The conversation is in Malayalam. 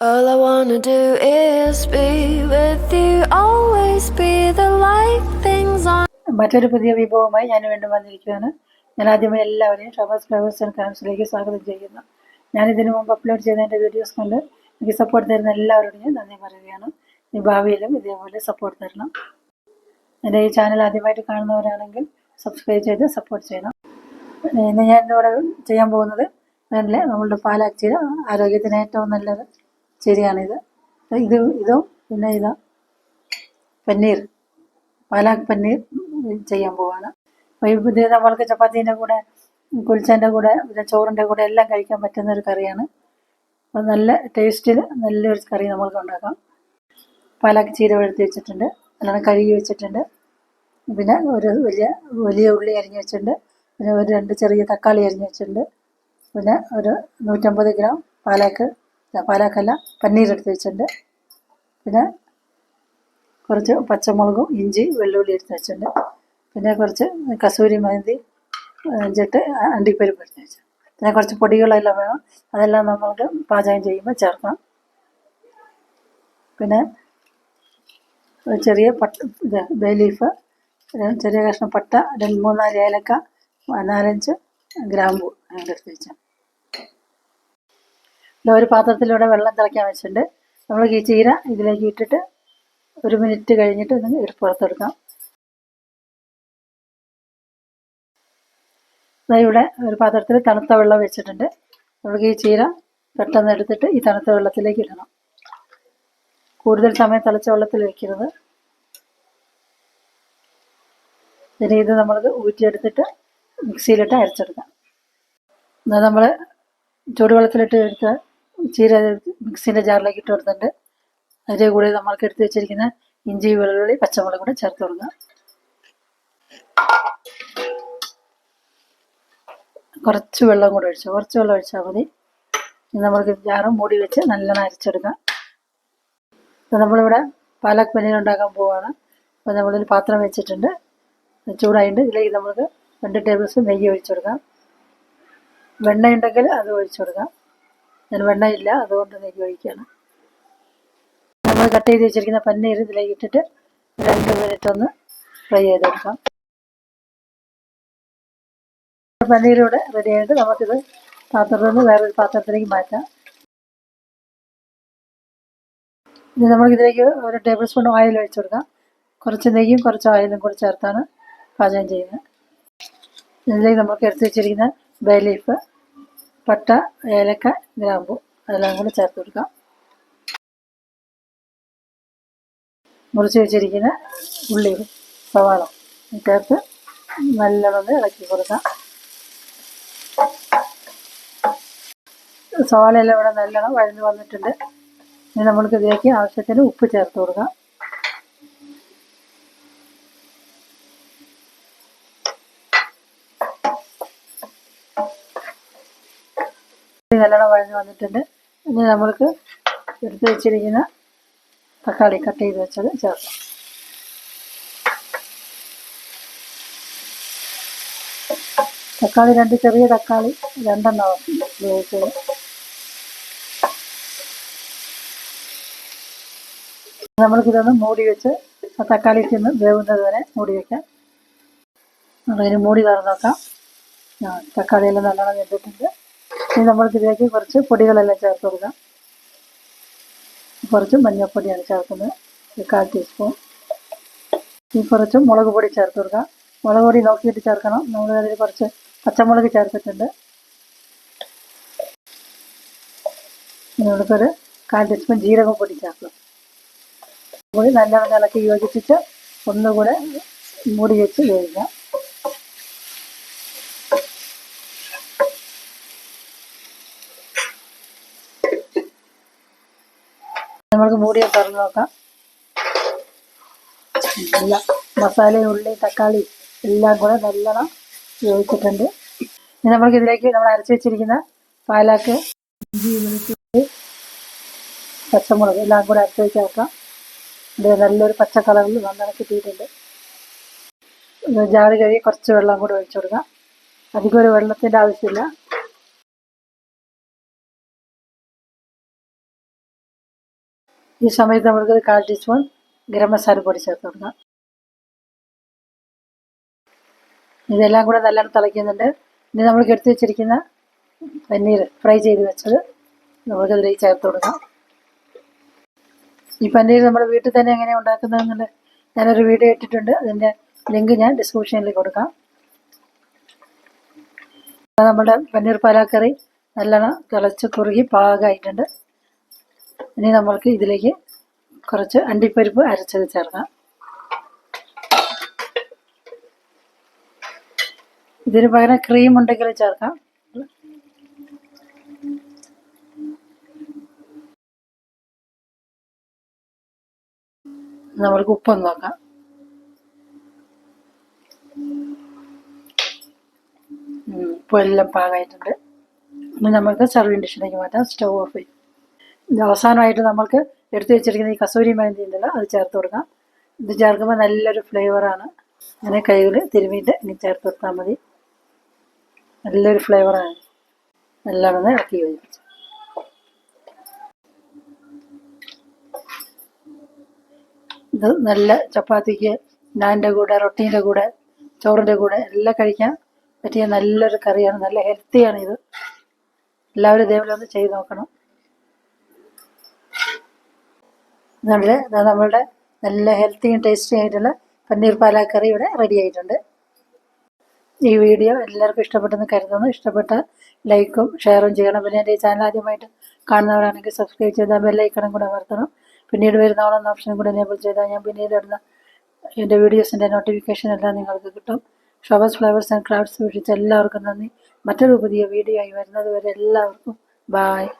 All I wanna do is be with you, always be the light things on. മറ്റൊരു പുതിയ വിഭവമായി ഞാൻ വീണ്ടും വന്നിരിക്കുകയാണ്. ഞാൻ ആദ്യമായി എല്ലാവരെയും ഷബാസ് ഫ്ലവേഴ്സ് ആൻഡ് ക്രാംസിലേക്ക് സ്വാഗതം ചെയ്യുന്നു. ഞാൻ ഇതിനു മുമ്പ് അപ്ലോഡ് ചെയ്ത എന്റെ വീഡിയോസ് കൊണ്ട് എനിക്ക് സപ്പോർട്ട് തരുന്ന എല്ലാവരോടും നന്ദി പറയുകയാണ്. ഈ ഭാവിയിലും ഇതേപോലെ സപ്പോർട്ട് തരണം. എന്റെ ഈ ചാനൽ ആദ്യമായിട്ട് കാണുന്നവരാണെങ്കിൽ സബ്സ്ക്രൈബ് ചെയ്ത് സപ്പോർട്ട് ചെയ്യണം. ഇന്ന് ഞാൻ ഇവിടെ ചെയ്യാൻ പോകുന്നത് നല്ല നമ്മളുടെ പാലാക് ചീര ആരോഗ്യത്തിന് ഏറ്റവും നല്ലത് ചീരയാണിത് ഇത് ഇതും പിന്നെ ഇതാ പനീർ പാലാക് പനീർ ചെയ്യാൻ പോവാണ്. ഇത് നമ്മൾക്ക് ചപ്പാത്തീന്റെ കൂടെ കുൽച്ചേന്റെ കൂടെ പിന്നെ ചോറിന്റെ കൂടെ എല്ലാം കഴിക്കാൻ പറ്റുന്ന ഒരു കറിയാണ്. അപ്പോൾ നല്ല ടേസ്റ്റിൽ നല്ലൊരു കറി നമ്മൾക്ക് ഉണ്ടാക്കാം. പാലാക്ക് ചീര വെളുത്തി വെച്ചിട്ടുണ്ട് അല്ലാണ്ട് കഴുകി വെച്ചിട്ടുണ്ട്. പിന്നെ ഒരു വലിയ വലിയ ഉള്ളി അരിഞ്ഞ് വെച്ചിട്ടുണ്ട്. പിന്നെ ഒരു രണ്ട് ചെറിയ തക്കാളി അരിഞ്ഞ് വെച്ചിട്ടുണ്ട്. പിന്നെ ഒരു നൂറ്റമ്പത് ഗ്രാം പാലാക്ക് പാലാക്കല്ല പന്നീരെടുത്ത് വെച്ചിട്ടുണ്ട്. പിന്നെ കുറച്ച് പച്ചമുളകും ഇഞ്ചി വെള്ളുള്ളി എടുത്ത് വെച്ചിട്ടുണ്ട്. പിന്നെ കുറച്ച് കസൂരി മന്തി അഞ്ചെട്ട് അണ്ടിപ്പരിപ്പ് എടുത്ത് വെച്ചു. പിന്നെ കുറച്ച് പൊടികളെല്ലാം വേണം. അതെല്ലാം നമ്മൾക്ക് പാചകം ചെയ്യുമ്പോൾ ചേർക്കണം. പിന്നെ ചെറിയ പട്ട ഇത് ബേ ലീഫ് ചെറിയ കഷ്ണം പട്ട രണ്ട് മൂന്നാൽ ഏലക്ക നാലഞ്ച് ഗ്രാമ്പു അങ്ങനെ എടുത്ത് വെച്ചു. ഒരു പാത്രത്തിലൂടെ വെള്ളം തിളയ്ക്കാൻ വെച്ചിട്ടുണ്ട്. നമ്മൾ ഈ ചീര ഇതിലേക്ക് ഇട്ടിട്ട് ഒരു മിനിറ്റ് കഴിഞ്ഞിട്ട് ഒന്ന് ഇത് പുറത്തെടുക്കാം. ഇവിടെ ഒരു പാത്രത്തിൽ തണുത്ത വെള്ളം വെച്ചിട്ടുണ്ട്. നമുക്ക് ഈ ചീര പെട്ടെന്ന് എടുത്തിട്ട് ഈ തണുത്ത വെള്ളത്തിലേക്ക് ഇടണം. കൂടുതൽ സമയം തിളച്ച വെള്ളത്തിൽ വെക്കരുത്. പിന്നെ ഇത് നമ്മൾ ഊറ്റിയെടുത്തിട്ട് മിക്സിയിലിട്ട് അരച്ചെടുക്കാം. എന്നാൽ നമ്മൾ ചൂടുവെള്ളത്തിലിട്ട് എടുത്ത് ചീര മിക്സിന്റെ ജാറിലേക്ക് ഇട്ട് കൊടുത്തിട്ടുണ്ട്. അതിന്റെ കൂടെ നമ്മൾക്ക് എടുത്ത് വെച്ചിരിക്കുന്ന ഇഞ്ചി വെള്ളുള്ളി പച്ചമുളക് കൂടെ ചേർത്ത് കൊടുക്കുക കുറച്ച് വെള്ളം കൂടെ ഒഴിച്ചു കുറച്ച് വെള്ളം ഒഴിച്ചാൽ മതി. നമ്മൾക്ക് ജാറും മൂടി വെച്ച് നല്ലോണം അരച്ചെടുക്കാം. നമ്മളിവിടെ പാലക് പനീർ ഉണ്ടാക്കാൻ പോവുകയാണ് അപ്പോൾ നമ്മളൊരു പാത്രം വെച്ചിട്ടുണ്ട്. ചൂടായിട്ട് ഇതിലേക്ക് നമ്മൾക്ക് രണ്ട് ടേബിൾ സ്പൂൺ നെയ്യ് ഒഴിച്ചു കൊടുക്കാം. വെണ്ണ ഉണ്ടെങ്കിൽ അത് ഒഴിച്ചു കൊടുക്കാം. ഞാൻ വെണ്ണയില്ല അതുകൊണ്ട് നെയ്യ് ഒഴിക്കുകയാണ് നമ്മൾ കട്ട് ചെയ്ത് വെച്ചിരിക്കുന്ന പന്നീർ ഇതിലേക്ക് ഇട്ടിട്ട് രണ്ട് മിനിറ്റ് ഒന്ന് ഫ്രൈ ചെയ്തെടുക്കാം. പനീരൂടെ റെഡി ആയിട്ട് നമുക്കിത് പാത്രത്തിൽ നിന്ന് വേറൊരു പാത്രത്തിലേക്ക് മാറ്റാം. ഇനി നമ്മൾക്കിതിലേക്ക് ഒരു ടേബിൾ സ്പൂൺ ഓയിൽ ഒഴിച്ചു കൊടുക്കാം. കുറച്ച് നെയ്യും കുറച്ച് ഓയിലും കൂടി ചേർത്താണ് പാചകം ചെയ്യുന്നത്. ഇതിലേക്ക് നമുക്ക് എടുത്ത് വെച്ചിരിക്കുന്ന ബേ ലീഫ് പട്ട ഏലക്ക ഗ്രാമ്പു അതെല്ലാം കൂടി ചേർത്ത് കൊടുക്കാം. മുറിച്ച് വെച്ചിരിക്കുന്ന ഉള്ളി സവാള ചേർത്ത് നല്ലവണ്ണം ഇളക്കി കൊടുക്കാം. സവാളയെല്ലാം ഇവിടെ നല്ലവണ്ണം വഴഞ്ഞു വന്നിട്ടുണ്ട്. ഇനി നമ്മൾക്ക് ഇതിലേക്ക് ആവശ്യത്തിന് ഉപ്പ് ചേർത്ത് കൊടുക്കാം. നല്ലോണം വഴഞ്ഞ് വന്നിട്ടുണ്ട്. ഇനി നമ്മൾക്ക് എടുത്ത് വെച്ചിരിക്കുന്ന തക്കാളി കട്ട് ചെയ്ത് വെച്ചത് ചേർക്കാം. തക്കാളി രണ്ട് ചെറിയ തക്കാളി രണ്ടെണ്ണം ഉപയോഗിച്ചത്. നമ്മൾക്കിതൊന്ന് മൂടി വെച്ച് ആ തക്കാളി ചെന്ന് വേവുന്നത് വരെ മൂടി വെക്കാം. നമ്മളതിന് മൂടി തുറന്ന് നോക്കാം. തക്കാളിയെല്ലാം നല്ലോണം വെന്തിട്ടുണ്ട്. ഇനി നമ്മൾക്കിതിലേക്ക് കുറച്ച് പൊടികളെല്ലാം ചേർത്ത് കൊടുക്കാം. കുറച്ച് മഞ്ഞൾപ്പൊടിയാണ് ചേർക്കുന്നത്. കാൽ ടീസ്പൂൺ. ഈ കുറച്ച് മുളക് പൊടി ചേർത്ത് കൊടുക്കാം. മുളക് പൊടി നോക്കിയിട്ട് ചേർക്കണം. നമ്മൾ അതിൽ കുറച്ച് പച്ചമുളക് ചേർത്തിട്ടുണ്ട്. നമുക്കൊരു കാൽ ടീസ്പൂൺ ജീരകം പൊടി ചേർക്കണം പൊടി നല്ലവണ്ണം ഇളക്കി യോജിപ്പിച്ച് ഒന്നുകൂടെ മൂടി വെച്ച് വേവിക്കാം. നമ്മൾക്ക് മൂടി തുറന്നു നോക്കാം. നല്ല മസാലയും ഉള്ളി തക്കാളി എല്ലാം കൂടെ നല്ലോണം ഉപയോഗിച്ചിട്ടുണ്ട് ഇനി നമ്മൾക്ക് ഇതിലേക്ക് നമ്മൾ അരച്ച് വെച്ചിരിക്കുന്ന പാലാക്ക് ഇഞ്ചി വെളുത്തുള്ളി പച്ചമുളക് എല്ലാം കൂടെ അരച്ച് വെച്ച് നോക്കാം ഇത് നല്ലൊരു പച്ച കളറിൽ നന്നായി കിട്ടിയിട്ടുണ്ട്. ജാറ് കഴുകി കുറച്ച് വെള്ളം കൂടെ ഒഴിച്ചു കൊടുക്കാം. അധികം ഒരു വെള്ളത്തിന്റെ ആവശ്യമില്ല. ഈ സമയത്ത് നമ്മൾക്ക് കാൽ ടീസ്പൂൺ ഗരം മസാല പൊടി ചേർത്ത് കൊടുക്കാം. ഇതെല്ലാം കൂടെ നല്ലോണം തിളയ്ക്കുന്നുണ്ട്. ഇനി നമ്മൾക്ക് എടുത്തു വെച്ചിരിക്കുന്ന പനീർ ഫ്രൈ ചെയ്ത് വെച്ചത് നമുക്ക് അതിലേക്ക് ചേർത്ത് കൊടുക്കാം. ഈ പനീർ നമ്മൾ വീട്ടിൽ തന്നെ എങ്ങനെയാണ് ഉണ്ടാക്കുന്നതെന്നുള്ള ഞാനൊരു വീഡിയോ ഇട്ടിട്ടുണ്ട്. അതിന്റെ ലിങ്ക് ഞാൻ ഡിസ്ക്രിപ്ഷനിൽ കൊടുക്കാം. നമ്മുടെ പനീർ പാലാക്കറി നല്ലോണം തിളച്ച് കുറുകി പാകമായിട്ടുണ്ട്. ഇനി നമ്മൾക്ക് ഇതിലേക്ക് കുറച്ച് അണ്ടിപ്പരിപ്പ് അരച്ചത് ചേർക്കാം. ഇതിന് പകരം ക്രീം ഉണ്ടെങ്കിൽ ചേർക്കാം. നമ്മൾക്ക് ഉപ്പൊന്ന് നോക്കാം. ഉപ്പെല്ലാം പാകമായിട്ടുണ്ട്. ഇനി നമുക്ക് സർവിങ് ഡിഷിലേക്ക് മാറ്റാം. സ്റ്റൗ ഓഫ് ചെയ്യും അവസാനമായിട്ട് നമ്മൾക്ക് എടുത്തു വെച്ചിരിക്കുന്ന ഈ കസൂരി മെഹന്തി ഉണ്ടല്ലോ അത് ചേർത്ത് കൊടുക്കാം. ഇത് ചേർക്കുമ്പോൾ നല്ലൊരു ഫ്ലേവറാണ് അങ്ങനെ കൈകൾ തിരുമിയിട്ട് ഇനി ചേർത്ത് കൊടുത്താൽ മതി. നല്ലൊരു ഫ്ലേവറാണ് നല്ലോണം ഇളക്കി യോജിപ്പിച്ച്. ഇത് നല്ല ചപ്പാത്തിക്ക് നാന്റെ കൂടെ റൊട്ടീന്റെ കൂടെ ചോറിന്റെ കൂടെ എല്ലാം കഴിക്കാൻ പറ്റിയ നല്ലൊരു കറിയാണ്. നല്ല ഹെൽത്തിയാണ് ഇത്. എല്ലാവരും ഇതേപോലെ ഒന്ന് ചെയ്ത് നോക്കണം. ദാ നമ്മളുടെ നല്ല ഹെൽത്തിയും ടേസ്റ്റി ആയിട്ടുള്ള പന്നീർ പാലാക്കറി ഇവിടെ റെഡി ആയിട്ടുണ്ട്. ഈ വീഡിയോ എല്ലാവർക്കും ഇഷ്ടപ്പെട്ടെന്ന് കരുതുന്നു. ഇഷ്ടപ്പെട്ട ലൈക്കും ഷെയറും ചെയ്യണം. പിന്നെ എന്റെ ഈ ചാനൽ ആദ്യമായിട്ട് കാണുന്നവരാണെങ്കിൽ സബ്സ്ക്രൈബ് ചെയ്താൽ ബെല്ലൈക്കണം കൂടെ അമർത്തണം. പിന്നീട് വരുന്ന ഓളെന്ന ഓപ്ഷനും കൂടെ എനേബിൾ ചെയ്താൽ ഞാൻ പിന്നീട് ഇടുന്ന എന്റെ വീഡിയോസിന്റെ നോട്ടിഫിക്കേഷൻ എല്ലാം നിങ്ങൾക്ക് കിട്ടും. ഷോബസ് ഫ്ലവേഴ്സ് ആൻഡ് ക്രാഫ്റ്റ്സ് വീക്ഷിച്ച് എല്ലാവർക്കും നന്ദി. മറ്റൊരു പുതിയ വീഡിയോ ആയി വരുന്നത് വരെ എല്ലാവർക്കും ബായ്